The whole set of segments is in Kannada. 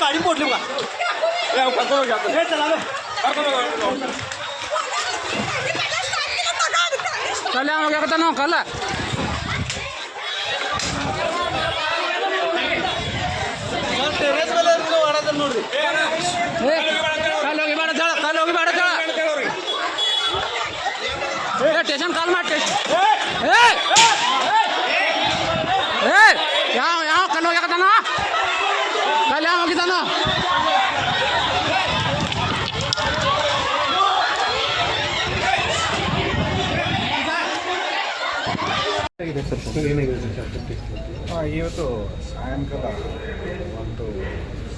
ಗಾಡಿ ಕೊಡ್ಲಿ ಕರ್ಕೊಂಡು ಹೋಗಿ ಆತ ಕರ್ಕೊಂಡು ಹೋಗಿ ಕಲ್ ಯಾವ ಹೋಗಿ ನಾವು ಕಲ್ಲ ನೋಡ್ರಿ ಏ ಕಲ್ ಹೋಗಿ ಬೇಡ ಜಳ ಕಲ್ ಹೋಗಿ ಬೇಡ ಜಳ ಏ ಸ್ಟೇಷನ್ ಕಾಲ್ ಮಾಡಿ ಸ್ಟೇಷನ್ ಏ ಏ ಯಾವ ಯಾವ ಕಲ್ ಹೋಗ್ಯಾಕತ್ತಾನ ಕಲ್ ಯಾವ ಹೋಗಿದ್ದಾನ ಆ, ಇವತ್ತು ಸಾಯಂಕಾಲ ಒಂದು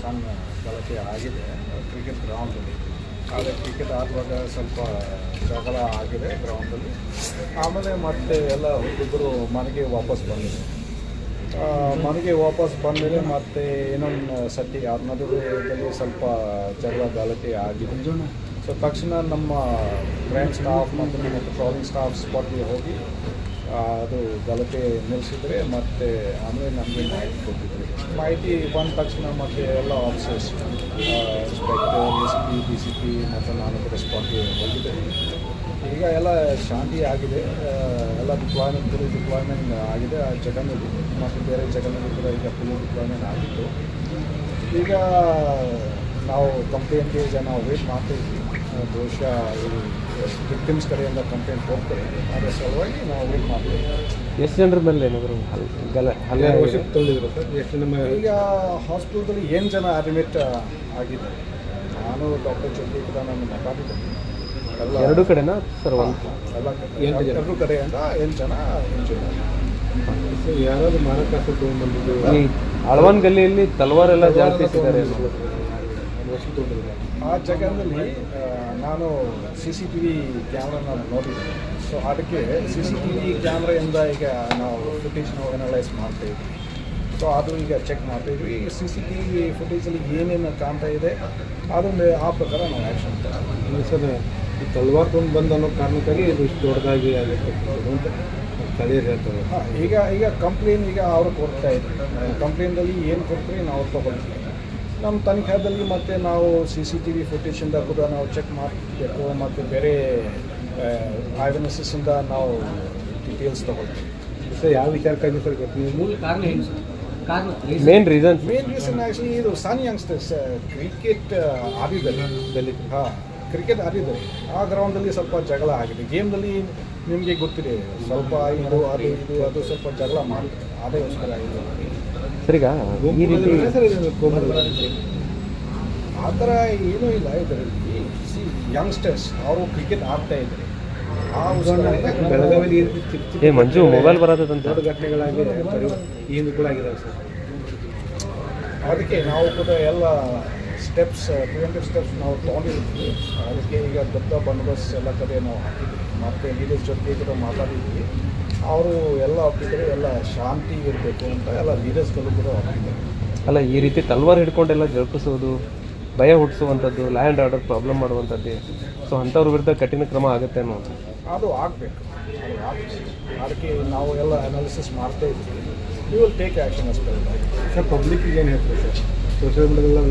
ಸಣ್ಣ ಗಲಾಟೆ ಆಗಿದೆ ಕ್ರಿಕೆಟ್ ಗ್ರೌಂಡಲ್ಲಿ ಆದರೆ ಕ್ರಿಕೆಟ್ ಆಡುವಾಗ ಸ್ವಲ್ಪ ಜಗಳ ಆಗಿದೆ ಗ್ರೌಂಡಲ್ಲಿ ಆಮೇಲೆ ಮತ್ತೆ ಎಲ್ಲ ಹುಡುಗರು ಮನೆಗೆ ವಾಪಸ್ ಬಂದಿದೆ ಮನೆಗೆ ವಾಪಸ್ ಬಂದಮೇಲೆ ಮತ್ತೆ ಇನ್ನೊಂದು ಸತಿ ಆ ನಡುವೆದಲ್ಲಿ ಸ್ವಲ್ಪ ಜಗಳ ಗಲಾಟೆ ಆಗಿದೆ. ಸೊ ತಕ್ಷಣ ನಮ್ಮ ಬ್ರ್ಯಾಂಚ್ ಸ್ಟಾಫ್ ಮತ್ತು ನಮ್ಮ ಟ್ರಾವೆಲಿಂಗ್ ಸ್ಟಾಫ್ ಸ್ಪಾಟ್ಗೆ ಹೋಗಿ ಅದು ಗಲಾಟೆ ನಿಲ್ಲಿಸಿದ್ರೆ ಮತ್ತೆ ಆಮೇಲೆ ನಮಗೆ ಮಾಹಿತಿ ಕೊಟ್ಟಿದ್ರು. ಮಾಹಿತಿ ಬಂದ ತಕ್ಷಣ ಮತ್ತೆ ಎಲ್ಲ officers inspector S P D C P ಮತ್ತು ನಾನು ಕೂಡ ಸ್ಪಾಟ್ಗೆ ಈಗ ಎಲ್ಲ ಶಾಂತಿ ಆಗಿದೆ. ಎಲ್ಲ ಡಿಪ್ಲಾಯ್ಮೆಂಟ್ ಪುಲಿ ಡಿಪ್ಲಾಯ್ಮೆಂಟ್ ಆಗಿದೆ ಆ ಜಗನಲ್ಲಿ. ಮತ್ತು ಬೇರೆ ಜಗನಲ್ಲಿ ಕೂಡ ಈಗ ಪುಲಿ ಡಿಪ್ಲಾಯ್ಮೆಂಟ್ ಆಗಿತ್ತು. ಈಗ ನಾವು ಕಂಪ್ಲೇಂಟ್ ಈಗ ನಾವು ವೇಟ್ ಮಾಡ್ತೀವಿ. ಬಹುಶಃ ವಿಕ್ಟಿಮ್ಸ್ ಕಡೆಯಿಂದ ಕಂಪ್ಲೇಂಟ್ ಕೊಡ್ತೇವೆ ಅದರ ಸಲುವಾಗಿ ನಾವು ವೇಟ್ ಮಾಡ್ತೀವಿ. ಎಷ್ಟು ಜನರ ಮೇಲೆ ಏನಾದರೂ ಗಲ ಹಲ್ಲೆ? ಸರ್? ಎಷ್ಟು ನಮ್ಮ ಈಗ ಹಾಸ್ಪಿಟಲ್ದಲ್ಲಿ ಏನು ಜನ ಅಡ್ಮಿಟ್ ಆಗಿದೆ ನಾನು ಡಾಕ್ಟರ್ ಚೌಧರಿ ಕೂಡ ನಾನು ಮಾತಾಡಿದ್ದೇನೆ ಎಲ್ಲ ಎರಡು ಕಡೆನಾ? ಸರ್ ಒಂದು ಎಲ್ಲ ಎರಡು ಕಡೆಯಿಂದ ಏನು ಜನ ಇಂಜೂರ್ ಯಾರಾದ್ರೂ ತೊಗೊಂಡ್ಬಂದಿದ್ದು? ಈ ಅಳವನ್ ಗಲ್ಲಿಯಲ್ಲಿ ತಲವಾರ್ ಎಲ್ಲ ಜಾಸ್ತಿ ತೊಗೊಂಡಿದ್ದಾರೆ ಆ ಜಾಗದಲ್ಲಿ ನಾನು C C T V camera ನಾನು ನೋಡಿದ್ದೆ ಸೊ ಅದಕ್ಕೆ ಸಿ ಸಿ ಟಿ ವಿ ಕ್ಯಾಮ್ರಾಯಿಂದ ಈಗ ನಾವು ಫುಟೇಜ್ ನಾವು ಅನಲೈಸ್ ಮಾಡ್ತಾ ಇದ್ವಿ. ಸೊ ಅದು ಈಗ ಚೆಕ್ ಮಾಡ್ತಾ ಇದ್ವಿ. ಸಿ ಸಿ ಟಿ ವಿ ಫುಟೇಜಲ್ಲಿ ಏನೇನು ಕಾಣ್ತಾ ಇದೆ ಅದೊಂದು ಆ ಪ್ರಕಾರ ನಾವು ಆ್ಯಕ್ಷನ್ ಸರ್ ಈ ತಲ್ವಾರ್ ತೊಗೊಂಡು ಬಂದ ಅನ್ನೋ ಕಾರಣಕ್ಕಾಗಿ ಇದು ಇಷ್ಟು ದೊಡ್ಡದಾಗಿ ಅಂತ ಸ್ಥಳೀಯರು ಹೇಳ್ತಾರೆ. ಹಾಂ ಈಗ ಈಗ ಕಂಪ್ಲೇನ್ ಈಗ ಅವರು ಕೊಡ್ತಾ ಇದ್ದಾರೆ ಕಂಪ್ಲೇಂಟಲ್ಲಿ ಏನು ಕೊಡ್ತೀವಿ ನಾವು ತೊಗೊಳ್ತೀವಿ ನಮ್ಮ ತನಿಖಾದಲ್ಲಿ ಮತ್ತೆ ನಾವು ಸಿ ಸಿ ಟಿ ವಿ ಫುಟೇಜಿಂದ ಕೂಡ ನಾವು ಚೆಕ್ ಮಾಡಬೇಕು ಮತ್ತು ಬೇರೆ ಐವನೆಸಸ್ಸಿಂದ ನಾವು ಡೀಟೇಲ್ಸ್ ತೊಗೊಳ್ತೀವಿ. ಸರ್ ಯಾವ ವಿಚಾರಕ್ಕಾಗಿ ಸರ್ ಮೂಲ main reason main reason actually ಇದು ಸನ್ ಯಂಗ್ಸ್ಟರ್ಸ್ ಕ್ರಿಕೆಟ್ ಆಡಿದ್ದಾರೆ ಹಾಂ ಕ್ರಿಕೆಟ್ ಆಡಿದ್ದಾರೆ ಆ ಗ್ರೌಂಡಲ್ಲಿ ಸ್ವಲ್ಪ ಜಗಳ ಆಗಿದೆ. ಗೇಮ್ದಲ್ಲಿ ನಿಮಗೆ ಗೊತ್ತಿದೆ ಸ್ವಲ್ಪ ಇದು ಅದು ಇದು ಅದು ಸ್ವಲ್ಪ ಜಗಳ ಮಾಡ್ತಾರೆ. ಅದೇ ಇದು. ಸರ್ ಈಗ ಈ ರೀತಿ ಆ ಥರ ಏನೂ ಇಲ್ಲ ಇದರಲ್ಲಿ. ಸಿ ಯಂಗ್ಸ್ಟರ್ಸ್ ಅವರು ಕ್ರಿಕೆಟ್ ಆಡ್ತಾ ಇದ್ದಾರೆ. ಆ ಬೆಳಗಾವಿಯಲ್ಲಿ ಚಿಕ್ಕ ಏ ಮಂಜು ಮೊಬೈಲ್ ಬರತ್ತಂತ ದೊಡ್ಡ ಘಟನೆಗಳಾಗಿ ಏನು ಕೂಡ ಆಗಿದ್ದಾವೆ ಸರ್. ಅದಕ್ಕೆ ನಾವು ಕೂಡ ಎಲ್ಲ ಸ್ಟೆಪ್ಸ್ ಪ್ರಿವೆಂಟಿವ್ ಸ್ಟೆಪ್ಸ್ ನಾವು ತೊಗೊಂಡಿರ್ತೀವಿ. ಅದಕ್ಕೆ ಈಗ ದೊಡ್ಡ ಬಂದೋಬಸ್ತ್ ಎಲ್ಲ ಕಡೆ ನಾವು ಹಾಕಿದ್ವಿ. ಮತ್ತು ಲೀಡರ್ಸ್ ಜೊತೆ ಕೂಡ ಮಾತಾಡಿದ್ವಿ. ಅವರು ಎಲ್ಲ ಒಪ್ಪಿದ್ರೆ ಎಲ್ಲ ಶಾಂತಿ ಇರಬೇಕು ಅಂತ ಎಲ್ಲ ಲೀಡರ್ಸ್ಗಳು ಕೂಡ ಒಪ್ಪಿದ್ದಾರೆ. ಅಲ್ಲ ಈ ರೀತಿ ತಲ್ವಾರ್ ಹಿಡ್ಕೊಂಡೆಲ್ಲ ಜರುಪಿಸೋದು ಭಯ ಹುಟ್ಟಿಸುವಂಥದ್ದು ಲ್ಯಾಂಡ್ ಆರ್ಡರ್ ಪ್ರಾಬ್ಲಮ್ ಮಾಡುವಂಥದ್ದು. ಸೊ ಅಂಥವ್ರ ವಿರುದ್ಧ ಕಠಿಣ ಕ್ರಮ ಆಗುತ್ತೆ ಅನ್ನೋ ಅದು ಆಗಬೇಕು. ಅದು ಆಗ್ಬೇಕು. ಅದಕ್ಕೆ ನಾವು ಎಲ್ಲ ಅನಾಲಿಸಿಸ್ ಮಾಡ್ತಾ ಇದ್ದೀವಿ. ಯು ವಿಲ್ ಟೇಕ್ ಆ್ಯಕ್ಷನ್ ಅಷ್ಟೇ ಸರ್ ಪಬ್ಲಿಕ್ಗೆ ಏನು ಹೇಳ್ತೀವಿ ಸರ್ ಸೋಷಿಯಲ್ ಮೀಡಿಯಾದಲ್ಲ